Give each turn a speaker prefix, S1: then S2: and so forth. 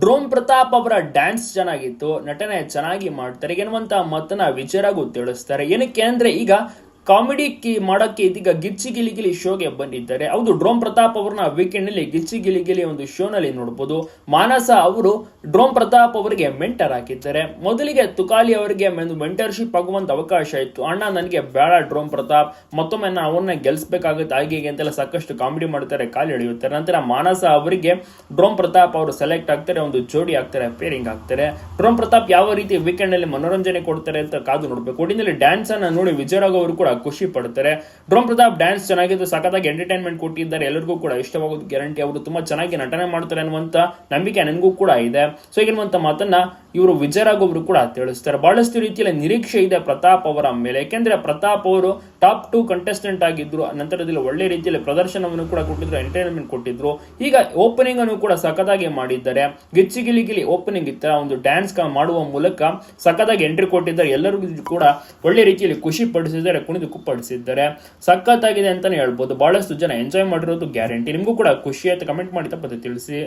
S1: ಡ್ರೋಮ್ ಪ್ರತಾಪ್ ಅವರ ಡ್ಯಾನ್ಸ್ ಚೆನ್ನಾಗಿತ್ತು, ನಟನೆ ಚೆನ್ನಾಗಿ ಮಾಡ್ತಾರೆ ಎನ್ನುವಂತ ಮತನ ವಿಚಾರಗೂ ತಿಳಿಸ್ತಾರೆ. ಏನಕ್ಕೆ ಅಂದ್ರೆ ಈಗ ಕಾಮಿಡಿ ಕಿ ಮಾಡಕ್ಕೆ ಇದೀಗ ಗಿಚ್ಚಿ ಗಿಲಿ ಗಿಲಿ ಶೋಗೆ ಬಂದಿದ್ದಾರೆ. ಹೌದು ಡ್ರೋಮ್ ಪ್ರತಾಪ್ ಅವ್ರನ್ನ ವೀಕೆಂಡ್ನಲ್ಲಿ ಗಿಚ್ಚಿ ಗಿಲಿಗಿಲಿ ಗಿಲಿ ಒಂದು ಶೋನಲ್ಲಿ ನೋಡಬಹುದು ಮಾನಸ ಅವರು ಡ್ರೋಮ್ ಪ್ರತಾಪ್ ಅವರಿಗೆ ಮೆಂಟರ್ ಹಾಕಿದ್ದಾರೆ. ಮೊದಲಿಗೆ ತುಕಾಲಿ ಅವರಿಗೆ ಮೆಂಟರ್ಶಿಪ್ ಆಗುವಂತ ಅವಕಾಶ ಇತ್ತು. ಅಣ್ಣ, ನನಗೆ ಬೇಡ ಡ್ರೋಮ್ ಪ್ರತಾಪ್. ಮತ್ತೊಮ್ಮೆ ನಾನು ಅವ್ರನ್ನ ಗೆಲ್ಸ್ಬೇಕಾಗುತ್ತೆ, ಹಾಗೆ ಅಂತೆಲ್ಲ ಸಾಕಷ್ಟು ಕಾಮಿಡಿ ಮಾಡ್ತಾರೆ, ಕಾಲು ಎಳೆಯುತ್ತಾರೆ. ನಂತರ ಮಾನಸ ಅವರಿಗೆ ಡ್ರೋಮ್ ಪ್ರತಾಪ್ ಅವರು ಸೆಲೆಕ್ಟ್ ಆಗ್ತಾರೆ, ಒಂದು ಜೋಡಿ ಆಗ್ತಾರೆ ಪೇರಿಂಗ್ ಆಗ್ತಾರೆ. ಡ್ರೋಮ್ ಪ್ರತಾಪ್ ಯಾವ ರೀತಿ ವೀಕೆಂಡ್ನಲ್ಲಿ ಮನೋರಂಜನೆ ಕೊಡ್ತಾರೆ ಅಂತ ಕಾದು ನೋಡ್ಬೇಕು. ಒಟ್ಟಿನಲ್ಲಿ ಡ್ಯಾನ್ಸ್ ಅನ್ನ ನೋಡಿ ವಿಜಯರಾಘವ್ ಅವರು ಕೂಡ ಖುಷಿ ಪಡ್ತಾರೆ ಡ್ರೋಮ್ ಪ್ರತಾಪ್ ಡ್ಯಾನ್ಸ್ ಚೆನ್ನಾಗಿದ್ದು ಸಖತ್ತಾಗಿ ಎಂಟರ್ಟೈನ್ಮೆಂಟ್ ಕೊಟ್ಟಿದ್ದಾರೆ. ಎಲ್ಲರಿಗೂ ಕೂಡ ಇಷ್ಟವಾಗೋದು ಗ್ಯಾರಂಟಿ ಅವರು ತುಂಬಾ ಚೆನ್ನಾಗಿ ನಟನೆ ಮಾಡ್ತಾರೆ ಅನ್ನುವಂತ ನಂಬಿಕೆ ನನಗೂ ಕೂಡ ಇದೆ. ಸೊ ಈಗಿರುವಂತ ಮಾತನ್ನ ಇವರು ವಿಜಯರಾಗೋಬ್ರು ಕೂಡ ತಿಳಿಸ್ತಾರೆ. ಬಹಳಷ್ಟು ರೀತಿಯಲ್ಲಿ ನಿರೀಕ್ಷೆ ಇದೆ ಪ್ರತಾಪ್ ಅವರ ಮೇಲೆ. ಯಾಕೆಂದ್ರೆ ಪ್ರತಾಪ್ ಅವರು ಟಾಪ್ ಟು ಕಂಟೆಸ್ಟೆಂಟ್ ಆಗಿದ್ರು. ನಂತರದಲ್ಲಿ ಒಳ್ಳೆ ರೀತಿಯಲ್ಲಿ ಪ್ರದರ್ಶನವನ್ನು ಕೂಡ ಕೊಟ್ಟಿದ್ರು, ಎಂಟರ್ಟೈನ್ಮೆಂಟ್ ಕೊಟ್ಟಿದ್ರು. ಈಗ ಓಪನಿಂಗ್ ಅನ್ನು ಕೂಡ ಸಖತ್ತಾಗಿ ಮಾಡಿದ್ದಾರೆ. ಗಿಚ್ಚಿ ಗಿಲಿ ಓಪನಿಂಗ್ ಇತ್ತ. ಒಂದು ಡ್ಯಾನ್ಸ್ ಮಾಡುವ ಮೂಲಕ ಸಖತ್ತಾಗಿ ಎಂಟ್ರಿ ಕೊಟ್ಟಿದ್ದಾರೆ. ಎಲ್ಲರಿಗೂ ಕೂಡ ಒಳ್ಳೆ ರೀತಿಯಲ್ಲಿ ಖುಷಿ ಪಡಿಸಿದ್ದಾರೆ, ಕುಣಿದು ಕುಪ್ಪಡಿಸಿದ್ದಾರೆ. ಸಖತ್ತಾಗಿದೆ ಅಂತಾನೆ ಹೇಳ್ಬೋದು. ಬಹಳಷ್ಟು ಜನ ಎಂಜಾಯ್ ಮಾಡಿರೋದು ಗ್ಯಾರಂಟಿ. ನಿಮಗೂ ಕೂಡ ಖುಷಿ ಆಯ್ತು. ಕಮೆಂಟ್ ಮಾಡಿ ತಪ್ಪದೆ ತಿಳಿಸಿ.